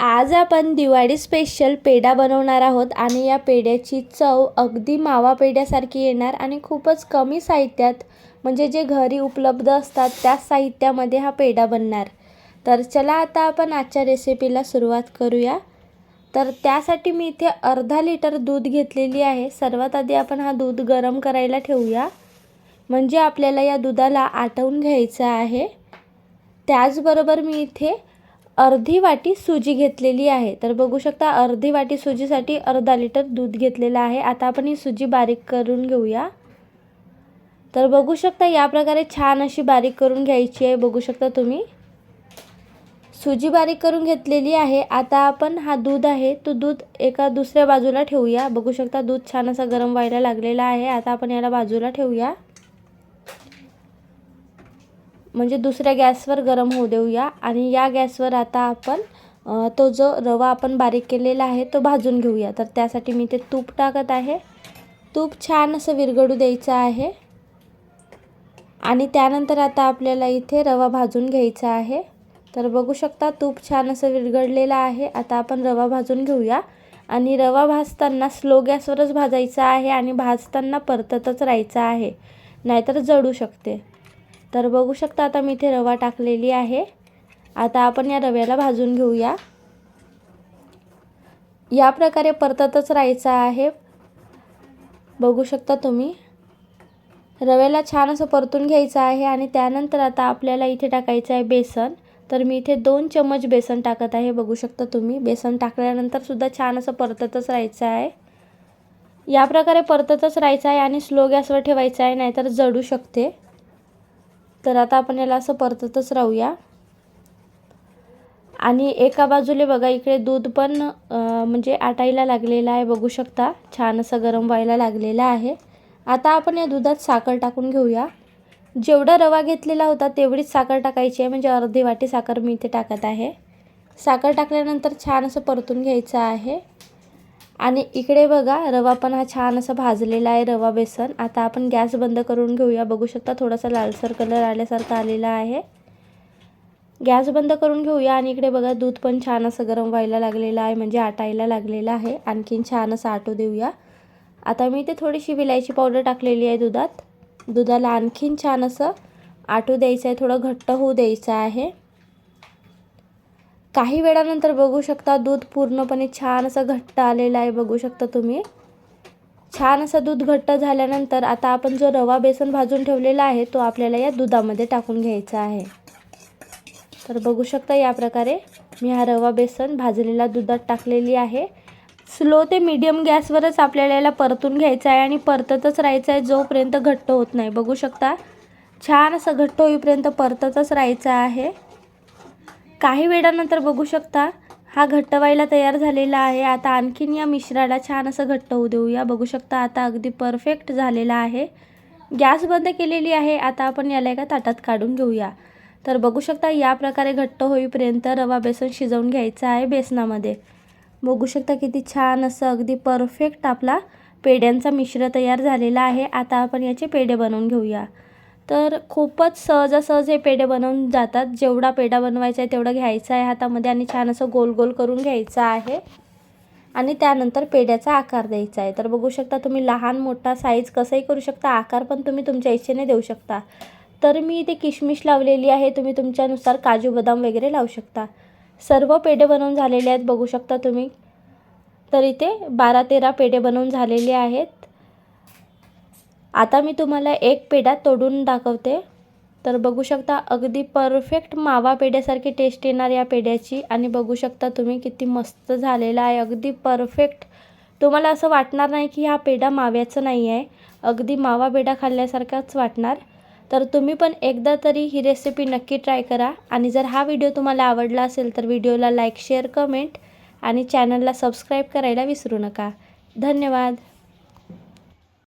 आज आपण दिवाळी स्पेशल पेढा बनवणार आहोत आणि या पेढ्याची चव अगदी मावा पेढ्यासारखी येणार आणि खूपच कमी साहित्यात म्हणजे जे घरी उपलब्ध असतात त्या साहित्यामध्ये हा पेढा बनणार. तर चला आता आपण आजच्या रेसिपीला सुरुवात करूया. तर त्यासाठी मी इथे अर्धा लिटर दूध घेतलेली आहे. सर्वात आधी आपण हा दूध गरम करायला ठेवूया. म्हणजे आपल्याला या दुधाला आटवून घ्यायचं आहे. त्याचबरोबर मी इथे अर्धी वाटी सुजी घेतलेली आहे. तर बघू शकता अर्धी वाटी सुजीसाठी अर्धा लिटर दूध घेतलेलं आहे. आता आपण ही सुजी बारीक करून घेऊया. तर बघू शकता या प्रकारे छान अशी बारीक करून घ्यायची आहे. बघू शकता तुम्ही. सुजी बारीक करून घेतलेली आहे. आता आपण हा दूध आहे तो दूध एका दुसऱ्या बाजूला ठेवूया. बघू शकता दूध छान असं गरम व्हायला लागलेला आहे. आता आपण याला बाजूला ठेवूया. म्हणजे दुसऱ्या गॅसवर गरम होऊ देऊया. आणि या गॅसवर आता आपण तो जो रवा आपण बारीक केलेला आहे तो भाजून घेऊया. तर त्यासाठी मी ते तूप टाकत आहे. तूप छान असं विरघडू द्यायचं आहे. आणि त्यानंतर आता आपल्याला इथे रवा भाजून घ्यायचा आहे. तर बघू शकता तूप छान असं विरघडलेलं आहे. आता आपण रवा भाजून घेऊया. आणि रवा भाजताना स्लो गॅसवरच भाजायचा आहे आणि भाजताना परततच राहायचं आहे. नाहीतर जळू शकते. तर बघू शकता आता मी इथे रवा टाकलेली आहे. आता आपण या रव्याला भाजून घेऊया. या प्रकारे परततच राहायचं आहे. बघू शकता तुम्ही. रव्याला छान असं परतून घ्यायचं आहे आणि त्यानंतर आता आपल्याला इथे टाकायचं आहे बेसन. तर मी इथे दोन चमच बेसन टाकत आहे. बघू शकता तुम्ही. बेसन टाकल्यानंतर सुद्धा छान असं परततच राहायचं आहे. या प्रकारे परततच राहायचं आहे आणि स्लो गॅसवर ठेवायचं आहे नाहीतर जडू शकते. तर आता आपण याला असं परततच राहूया. आणि एका बाजूला बघा इकडे दूध पण म्हणजे आटायला लागलेलं आहे बघू शकता. छान असं गरम व्हायला लागलेलं आहे. आता आपण या दुधात साखर टाकून घेऊया. जेवढा रवा घेतलेला होता तेवढीच साखर टाकायची आहे. म्हणजे अर्धी वाटी साखर मी इथे टाकत आहे. साखर टाकल्यानंतर छान असं परतून घ्यायचं आहे. आणि इकडे बघा रवा पण हा छान असा भाजलेला आहे रवा बेसन. आता आपण गॅस बंद करून घेऊया. बघू शकता थोडासा लालसर कलर आल्यासारखा आलेला आहे. गॅस बंद करून घेऊया आणि इकडे बघा दूध पण छान असं गरम व्हायला लागलेलं आहे म्हणजे आटायला लागलेलं आहे. आणखीन छान असं आटू देऊया. आता मी इथे थोडीशी विलायची पावडर टाकलेली आहे दुधात. दुधाला आणखीन छान असं आटू द्यायचं आहे थोडं घट्ट होऊ द्यायचं आहे. काही वेळानंतर बघू शकता दूध पूर्णपणे छान असं घट्ट आलेलं आहे बघू शकता तुम्ही. छान असं दूध घट्ट झाल्यानंतर आता आपण जो रवा बेसन भाजून ठेवलेला आहे तो आपल्याला या दुधामध्ये टाकून घ्यायचा आहे. तर बघू शकता या प्रकारे मी हा रवा बेसन भाजलेला दुधात टाकलेली आहे. स्लो ते मीडियम गॅसवरच आपल्याला याला परतून घ्यायचं आहे आणि परततच राहायचं आहे जोपर्यंत घट्ट होत नाही. बघू शकता छान असं घट्ट होईपर्यंत परततच राहायचं आहे. काही वेळानंतर बघू शकता हा घट्ट व्हायला तयार झालेला आहे. आता आणखीन या मिश्राला छान असं घट्ट होऊ देऊया. बघू शकता आता अगदी परफेक्ट झालेला आहे. गॅस बंद केलेली आहे. आता आपण याला एका ताटात काढून घेऊया. तर बघू शकता या प्रकारे घट्ट होईपर्यंत रवा बेसन शिजवून घ्यायचं आहे बेसनामध्ये. बघू शकता किती छान असं अगदी परफेक्ट आपला पेढ्यांचा मिश्र तयार झालेला आहे. आता आपण याचे पेढे बनवून घेऊया. तर खूपच सहजासहज हे पेढे बनवून जातात. जेवढा पेढा बनवायचा आहे तेवढा घ्यायचा आहे हातामध्ये आणि छान असं गोल गोल करून घ्यायचा आहे. आणि त्यानंतर पेढ्याचा आकार द्यायचा आहे. तर बघू शकता तुम्ही लहान मोठा साईज कसंही करू शकता. आकार पण तुम्ही तुमच्या इच्छेने देऊ शकता. तर मी इथे किशमिश लावलेली आहे. तुम्ही तुमच्यानुसार काजू बदाम वगैरे लावू शकता. सर्व पेढे बनवून झालेले आहेत. बघू शकता तुम्ही. तर इथे बारा तेरा पेढे बनवून झालेले आहेत. आता मी तुम्हाला एक पेढा तोडून दाखवते. तर बघू शकता अगदी परफेक्ट मावा पेढ्यासारखी टेस्ट येणार या पेढ्याची. आणि बघू शकता तुम्ही किती मस्त झालेला आहे. अगदी परफेक्ट तुम्हाला असं वाटणार नाही की हा पेढा माव्याचं नाही आहे अगदी मावा पेढा खाल्ल्यासारखाच वाटणार. तर तुम्ही पण एकदा तरी ही रेसिपी नक्की ट्राय करा. आणि जर हा व्हिडिओ तुम्हाला आवडला असेल तर व्हिडिओला लाईक शेअर कमेंट आणि चॅनलला सबस्क्राईब करायला विसरू नका. धन्यवाद.